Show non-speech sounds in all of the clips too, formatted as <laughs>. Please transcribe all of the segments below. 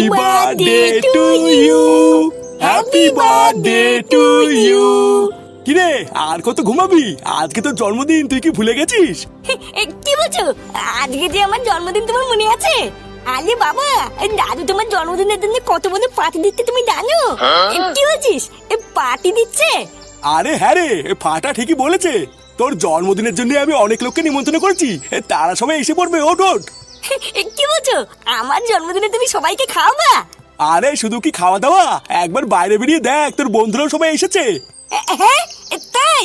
Happy birthday to you happy birthday to you কিরে আর কত ঘুমাবি? আজকে তোর জন্মদিন তুই কি ভুলে গেছিস? এ, কি বলছো? আজকে যে আমার জন্মদিন তোমার মনে আছে? আরে বাবা দাদু তোমার জন্মদিনের জন্য কত বড় পার্টি দিচ্ছে তুমি জানো? এ, কি বলছিস? পার্টি দিচ্ছে? আরে হ্যাঁ রে ফাটা ঠিকই বলেছে। তোর জন্মদিনের জন্য আমি অনেক লোককে নিমন্ত্রণ করেছি। তারা সবাই এসে পড়বে ওট ওট <laughs> কি বলছো? আমার জন্মদিনে তুমি সবাইকে খাওয়াবা? আরে শুধু কি খাওয়া দাওয়া একবার বাইরে বেরিয়ে দেখ তোর বন্ধুরাও সবাই এসেছে। হ্যাঁ? তাই?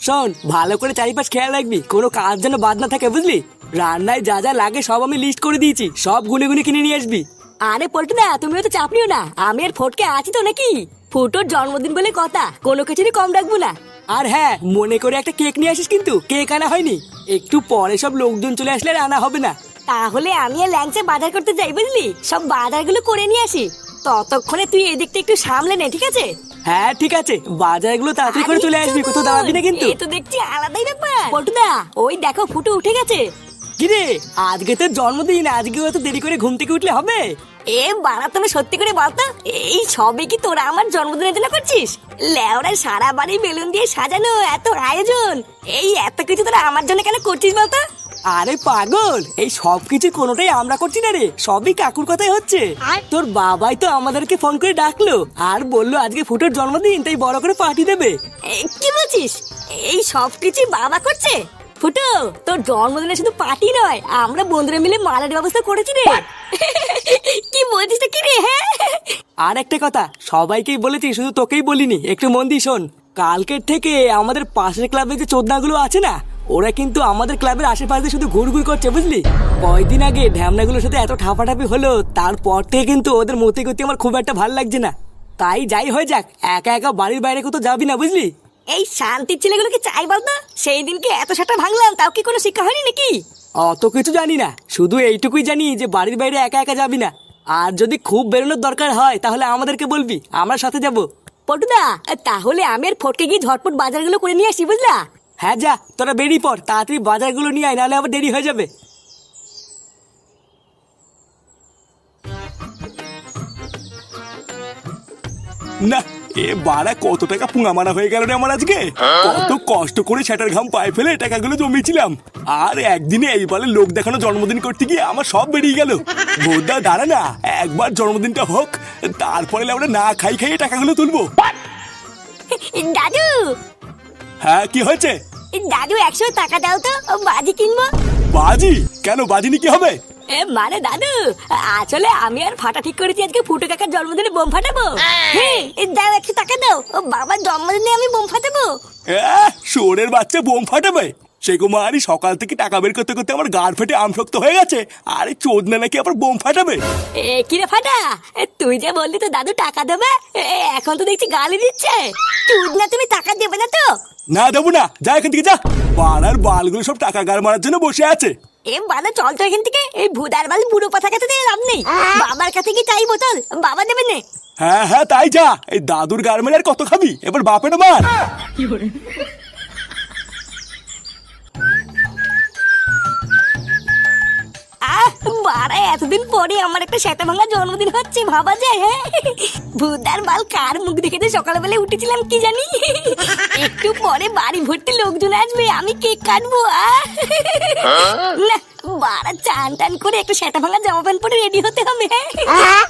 শোন ভালো করে চারিপাশ খেয়াল রাখবি কোনো কাজ যেন বাদ না থাকে বুঝলি? রান্নায় যা যা লাগে সব আমি লিস্ট করে দিয়েছি সব গুনে গুনে কিনে নিয়ে আসবি। আরে পল্টুদা তুমিও তো চাপ নিও না। আমি আর ফটকে আছি তো নাকি? ফুটোর জন্মদিন বলে কথা কোনো কিছুরই কম রাখব না। আর হ্যাঁ মনে করে একটা কেক নিয়ে আসিস কিন্তু। কেক আনা হয়নি। একটু পরে সব লোকজন চলে আসলে আর আনা হবে না। তাহলে আমি আর ল্যাংচে বাজার করতে যাই বুঝলি? সব বাজারগুলো করে নিয়ে আসি। ততক্ষণে তুই এদিকটা একটু সামলে নে ঠিক আছে? হ্যাঁ ঠিক আছে। বাজারগুলো তাড়াতাড়ি করে চলে আসবি কোথাও দাঁড়াবি না কিন্তু। এ তো দেখছি আলাদাই ব্যাপার। পল্টুদা ওই দেখো ফুটো উঠে গেছে। কিরে? আজকে তোর জন্মদিন আজকে অত দেরি করে ঘুম থেকে উঠলে হবে? এ বাড়া তুমি সত্যি করে বলতো? এই সবে কি তোরা আমার জন্মদিনের জন্য করছিস? লেওরা সারা বাড়ি বেলুন দিয়ে সাজানো এত আয়োজন। এই এত কিছু তোরা আমার জন্য কেন করছিস বলতো? আরে পাগল এই সব কিছু কোনোটাই আমরা করছি না রে। সবই কাকুর কথাই হচ্ছে। তোর বাবাই তো আমাদেরকে ফোন করে ডাকলো আর বলল আজকে ফুটোর জন্মদিন তাই বড় করে পার্টি দেবে। কি বলছিস? এই সব কিছু বাবা করছে? ফুটো তোর জন্মদিনে শুধু পার্টি নয় আমরা বন্ধুরা মিলে মালার ব্যবস্থা করেছি রে। <laughs> কি বলছিস কি রে হ্যাঁ? আর একটা কথা সবাইকেই বলেছি শুধু তোকেই বলিনি একটু মন দিয়ে শোন। কালকের থেকে আমাদের পাশের ক্লাবে যে চোদনাগুলো আছে না ওরা কিন্তু আমাদের ক্লাবের আশেপাশে শুধু ঘুরঘুর করছে বুঝলি? কয়দিন আগে ঢ্যামনাগুলোর সাথে এত ঠাপাঠাপি হলো তারপর থেকে কিন্তু ওদের মতে গতি আমার খুব একটা ভালো লাগছে না। তাই যাই হয়ে যাক একা একা বাড়ির বাইরে কোথাও যাবি না বুঝলি? এই শান্তির ছেলেগুলোকে চাই বলতো? সেই দিনকে এত সাটা ভাঙলাম তাও কি কোনো শিক্ষা হয়নি নাকি? অত কিছু জানি না শুধু এইটুকুই জানি যে বাড়ির বাইরে একা একা যাবি না। আর যদি খুব বেরোনোর দরকার হয় তাহলে আমাদেরকে বলবি আমরা সাথে যাব। পটুদা তাহলে আমি আর ফটকে গিয়ে ঝটপট বাজারগুলো করে নিয়ে আসি বুঝলা? হ্যাঁ যা তোরা বেরিয়ে পড় তাড়াতাড়ি বাজারগুলো নিয়ে আয় নাহলে আবার দেরি হয়ে যাবে। না এ বাড়া কত টাকা পুঙা মারা হয়ে গেল রে আমার আজকে? কত কষ্ট করে সেটার ঘাম পায়ে ফেলে টাকাগুলো জমিয়েছিলাম। আর একদিনে এইবারে লোক দেখানো জন্মদিন করতে গিয়ে আমার সব বেরিয়ে গেল। বোধা দাঁড়া না একবার জন্মদিনটা হোক তারপরে আমরা না খাই খাইয়ে টাকাগুলো তুলবো। দাদু! হ্যাঁ কি হয়েছে? দাদু একশো টাকা দাও তো বাজি কিনবো। বাজি? কেন বাজিনি কি হবে? এ মানে দাদু আসলে আমি আর ফাটা ঠিক করেছি আজকে ফুটো কাকার জন্মদিনে বোম ফাটাবো। হ্যাঁ। দাও একশো টাকা দাও। ও বাবার জন্মদিনে আমি বোম ফাটাবো। আহ, শুয়োরের বাচ্চা বোম ফাটাবে? সে কুমারী সকাল থেকে টাকা বের করতে করতে আমার গাড় ফেটে আমশক্ত হয়ে গেছে। আরে চোদনা নাকি আবার বোম ফাটাবে? এ কিরে ফাটা? এ, তুই যে বললি তো দাদু টাকা দেবে এ, এখন তো দেখছি গালি দিচ্ছে। চুদ না তুমি টাকা দেবে না তো? না দেবো না যা এখান থেকে যা। পাড়ার বালগুলো সব টাকা গাড় মারার জন্য বসে আছে। এ বানা চল তো এখান থেকে। এই ভুদার বাল বুড়ো পাথা কাছে দিয়ে লাভ নেই। বাবার কাছে কি চাই বোতল বাবা দেবে না। হ্যাঁ হ্যাঁ তাই যা। এই দাদুর গার্মেন্ট আর কত খাবি? এবার বাপের মার বাড়া এতদিন পরে আমার একটা সেটা ভাঙা জন্মদিন হচ্ছে ভাবা যায় হ্যাঁ? ভুদার বাল কার মুখ দেখে যে সকালবেলা উঠেছিলাম কি জানি? একটু পরে বাড়ি ভর্তি লোকজন আসবে আমি কেক কাটবো না বাড়া চান টান করে একটা সেটা ভাঙা জামা প্যান্ট পরে রেডি হতে হবে হ্যাঁ?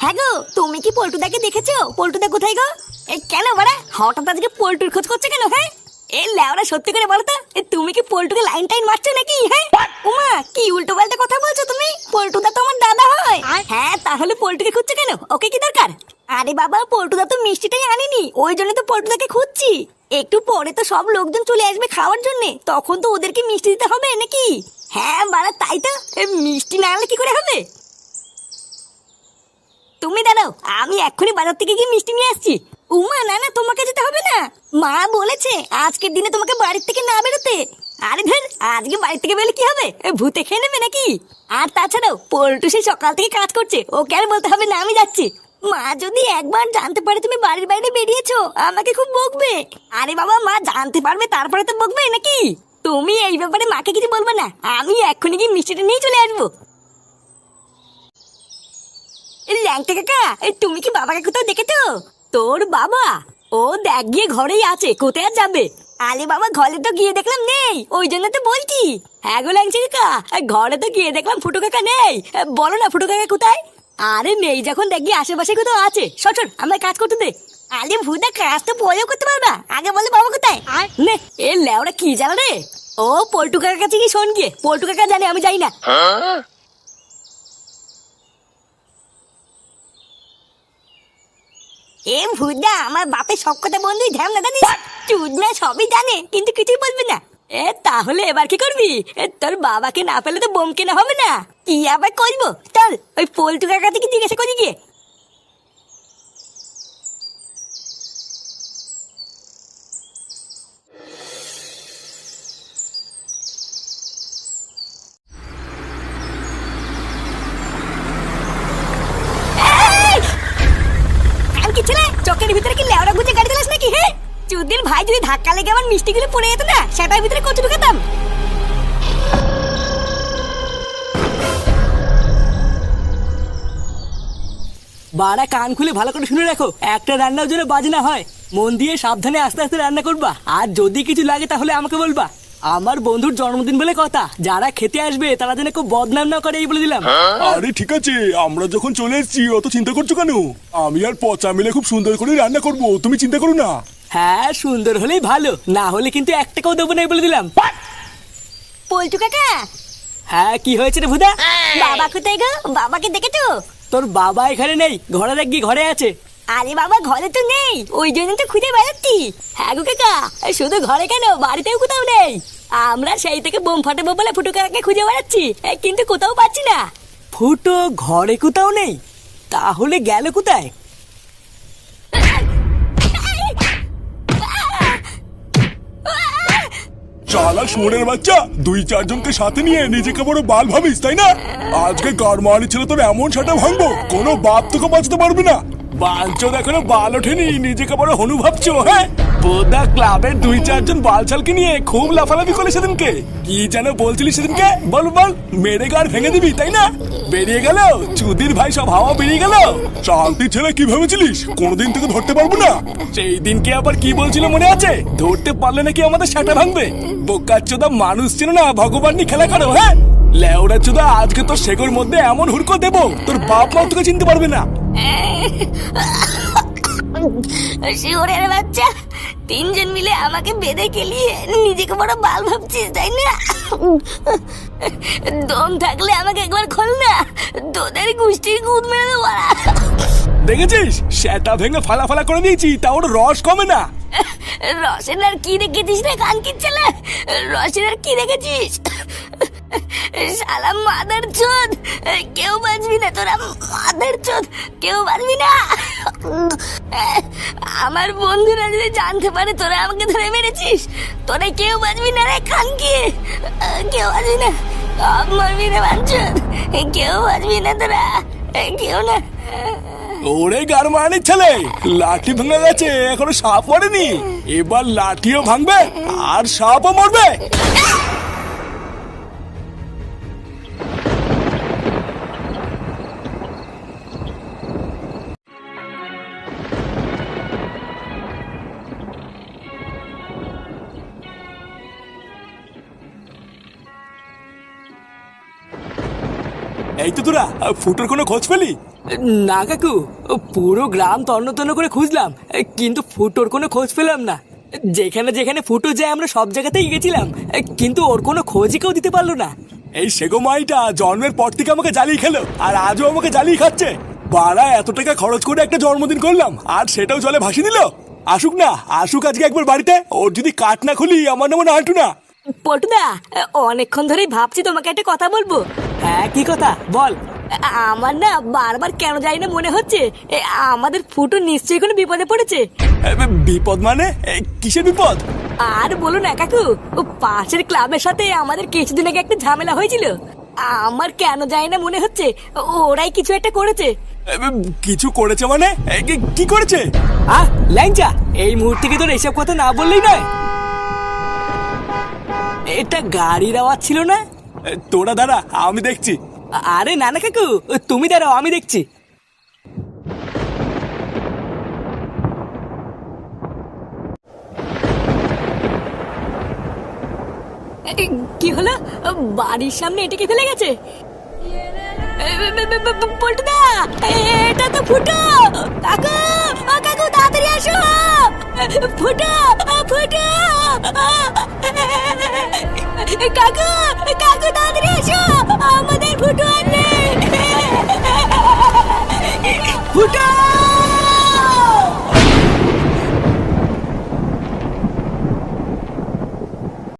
হ্যাঁ গো তুমি কি পল্টুদাকে দেখেছ? পল্টুদা কোথায় গো? কেন বাড়া? হঠাৎ আজকে পল্টুর খোঁজ করছে কেন হ্যাঁ? এ ল্যাওরা সত্যি করে বলো তো তুমি কি পল্টুকে লাইন টাইন মারছো নাকি? হ্যাঁ? উমা কি উল্টো পাল্টা কথা বলছো তুমি? পল্টুদা তো আমার দাদা হয়। হ্যাঁ তাহলে পল্টুকে খুঁজছো কেন? ওকে কি দরকার? আরে বাবা পল্টুদা তো মিষ্টিটাই আনেনি ওই জন্য তো পল্টুদাকে খুঁজছি। একটু পরে তো সব লোকজন চলে আসবে খাওয়ার জন্য তখন তো ওদেরকে মিষ্টি দিতে হবে নাকি? হ্যাঁ বাড়া তাই তো এ, মিষ্টি না আনলে কি করে হবে? তুমি দাঁড়াও আমি এক্ষুনি বাজার থেকে গিয়ে মিষ্টি নিয়ে আসছি। উমা, না না, তোমাকে যেতে হবে না। মা বলেছে, আজকের দিনে তোমাকে বাড়ির থেকে না বেরোতে। আরে ধর, আজকে বাড়ি থেকে বেরোলে কি হবে? ভূতে খেয়ে নেবে নাকি? আর তাছাড়াও, পল্টু সেই সকাল থেকে কাজ করছে, ওকে আর বলতে হবে না, আমি যাচ্ছি। মা, যদি একবার জানতে পারে তুমি বাড়ির বাইরে বেরিয়েছো, আমাকে খুব বকবে। আরে বাবা, মা, জানতে পারবে, তারপরে তো বকবে নাকি? তুমি এই ব্যাপারে মাকে কিছু বলবে না, আমি এক্ষুনি গিয়ে মিষ্টিটা নিয়ে চলে আসব। ল্যাংটা কাকা তুমি কি বাবাকে কোথাও দেখেছ? তোর বাবা? ও দেখ গিয়ে ঘরেই আছে কোথায় আর যাবে? আলে বাবা ঘরে তো গিয়ে দেখলাম নেই ওই জন্য তো বলছি। হ্যাঁ গো ল্যাংচা কাকা ঘরে তো গিয়ে দেখলাম ফুটো কাকা নেই। বলো না ফুটো কাকা কোথায়? আরে নেই যখন দেখি আশেপাশে কোথাও আছে সর সর আমরা কাজ করতে দে। আরে ভুদা কাজ তো পরেও করতে পারবা আগে বলে বাবা কোথায়? আর? নে এ লেওরা কি জানা রে? ও পল্টু কাকার কাছে কি শোন গিয়ে পল্টু কাকা জানে আমি যাই না। এ ভুদা আমার বাপের সব কথা বন্ধু ধ্যান না জানিস চুদনা সবই জানে কিন্তু কিছুই বলবে না। এ তাহলে এবার কি করবি? এ, তোর বাবাকে না পেলে তো বোম কেনা হবে না। কি আবার করব? চল ওই পল্টু কাকা থেকে জিজ্ঞাসা করি গিয়ে আমি কি ছেলে চোখের ভিতরে কি লেওড়া গুজে গাড়ি চালাস নাকি হ্যাঁ ভাই যদি ধাক্কা লেগে আমার মিষ্টিগুলো পড়ে যেত না সেটার ভিতরে কচু ঢুকাতাম। বাড়া কান খুলে ভালো করে শুনে রাখো একটা রান্নার জন্য বাজে না হয়। মন দিয়ে সাবধানে আস্তে আস্তে রান্না করবা। আর যদি কিছু লাগে তাহলে আমাকে বলবা। আমার বন্ধুর জন্মদিন বলে কথা যারা খেতে আসবে তারা যেন খুব বদনাম না করে এই বলে দিলাম। আরে ঠিক আছে আমরা যখন চলে এসেছি অত চিন্তা করছ কেন? আমি আর পচা মিলে খুব সুন্দর করে রান্না করব তুমি চিন্তা করো না। হ্যাঁ সুন্দর হলেই ভালো। না হলে কিন্তু এক টাকাও দেবো না বলে দিলাম। পল্টু কাকা। হ্যাঁ কি হয়েছে রে ভুদা? বাবা কোথায় গো? বাবাকে দেখেছ? তোর বাবা এখানে নেই ঘরে দেখ ঘরে আছে। আরে বাবা ঘরে তো নেই। ওই জন্য তো খুঁজে বেড়াচ্ছি হ্যাঁ গো কাকা শুধু ঘরে কেন? বাড়িতেও কোথাও নেই। আমরা সেই থেকে বোম ফাটাবো বলে ফুটু কাকাকে খুঁজে বেড়াচ্ছি। কিন্তু কোথাও পাচ্ছি না। ফুটো ঘরে কোথাও নেই? তাহলে গেল কোথায়? চালা শুয়োরের বাচ্চা, দুই চারজনকে সাথে নিয়ে নিজেকে বড় বাল ভাবিস, তাই না? আজকে গারমানি ছিল তোর এমন সাটা ভাঙবো, কোনো বাপ তোকে বাঁচতে পারবি না। বাঞ্চ দেখো বাল ওঠেনি, নিজেকে বড় হনু ভাবছ হ্যাঁ? বোদা ক্লাবের দুই চারজন বালছালকে নিয়ে খুব লাফালাফি করে সেদিনকে। কি যেন বলছিলি সেদিনকে? বল বল, মেরে গার ভেঙে দিবি, তাই না? বেরিয়ে গেল, চুদির ভাই সব হাওয়া বেরিয়ে গেল। শান্তি ছেলে, কি ভেবেছিলিস? কোনোদিন তোকে ধরতে পারব না। সেই দিনকে আবার কি বলছিল মনে আছে? ধরতে পারলে নাকি আমাদের সাটা ভাঙবে। বোকার চোদা মানুষ ছিল না ভগবান নিয়ে খেলা করো হ্যাঁ? লেওরা চোদা, আজকে তোর শেকর মধ্যে এমন হুড়কো দেবো, তোর বাপ মাও তোকে চিনতে পারবে না। <laughs> শিওরের বাচ্চা। তিনজন মিলে আমাকে বেঁধে গেলিয়ে নিজেকে বড় বাল ভাবছিস তাই না? দম থাকলে আমাকে একবার খোল না। তোদের গোষ্ঠীর গুদ মেরে দেবো। দেখেছিস? সেটা ভেঙে ফালা ফালা করে দিয়েছি তা ওর রস কমে না। রসেন আর কি দেখেছিস রে কান ছেলে? রসেন আর কি দেখেছিস? শালা মাদার চোদ কেউ বাঁচবি না তোরা মাদার চোদ কেউ বাঁচবি না। আমার বন্ধুরা যদি জানতে পারে তোরা আমাকে ধরে মেরেছিস, তোরা কেউ বাঁচবি না রে খানকি। কেউ বাঁচবি না, সব মরবি রে বাঞ্চোদ কেউ বাঁচবি না তোরা কেউ না। ওরে গারমানির ছেলে, লাঠি ভেঙে গেছে, এখনও সাপ মরেনি এবার লাঠিও ভাঙবে, আর সাপও মরবে। এই তো তোরা ফুটোর কোনো খোঁজ পেলি? না কাকু পুরো গ্রাম তন্ন তন্ন করে খুঁজলাম কিন্তু ফুটোর কোনো খোঁজ পেলাম না। যেখানে যেখানে ফুটো যায় আমরা সব জায়গাতেই গেছিলাম কিন্তু ওর কোনো খোঁজই কেউ দিতে পারল না। এই সেগো মাইটা জন্মের পর থেকে আমাকে জ্বালিয়ে খেলো আর আজও আমাকে জ্বালিয়ে খাচ্ছে। বাড়া এত টাকা খরচ করে একটা জন্মদিন করলাম আর সেটাও জলে ভাসিয়ে দিল। আসুক না আসুক আজকে একবার বাড়িতে ওর যদি কাঠ না খুলি আমার নাম হাঁটু না। পটুদা অনেকক্ষণ ধরেই ভাবছি তোমাকে একটা কথা বলব। হ্যাঁ কি কথা? বল। আমার না বারবার কেন জানি না মনে হচ্ছে। এ, আমাদের ফুটো নিশ্চয়ই কোনো বিপদে পড়েছে। এ, বিপদ মানে? এ, কিসের বিপদ? আর বলো না কাকু ও পাশের ক্লাবের সাথে আমাদের কিছুদিন আগে একটা ঝামেলা হয়েছিল। আমার কেন জানি না মনে হচ্ছে ওরাই কিছু একটা করেছে। এ, কিছু করেছে মানে? এ, কি- কি করেছে? আহ ল্যাংচা এই মুহূর্তে কি তোর এইসব কথা না বললেই নয়? এটা গাড়ির আওয়াজ ছিল না? তোরা দাঁড়া আমি দেখছি আরে না না কাকু তুমি দাঁড়াও আমি দেখছি কি হলো বাড়ির সামনে এটাকে ফেলে গেছে এটা তো ফুটো কাকু কাকু কাকু তাড়াতাড়ি আসো আমাদের ফুটো আর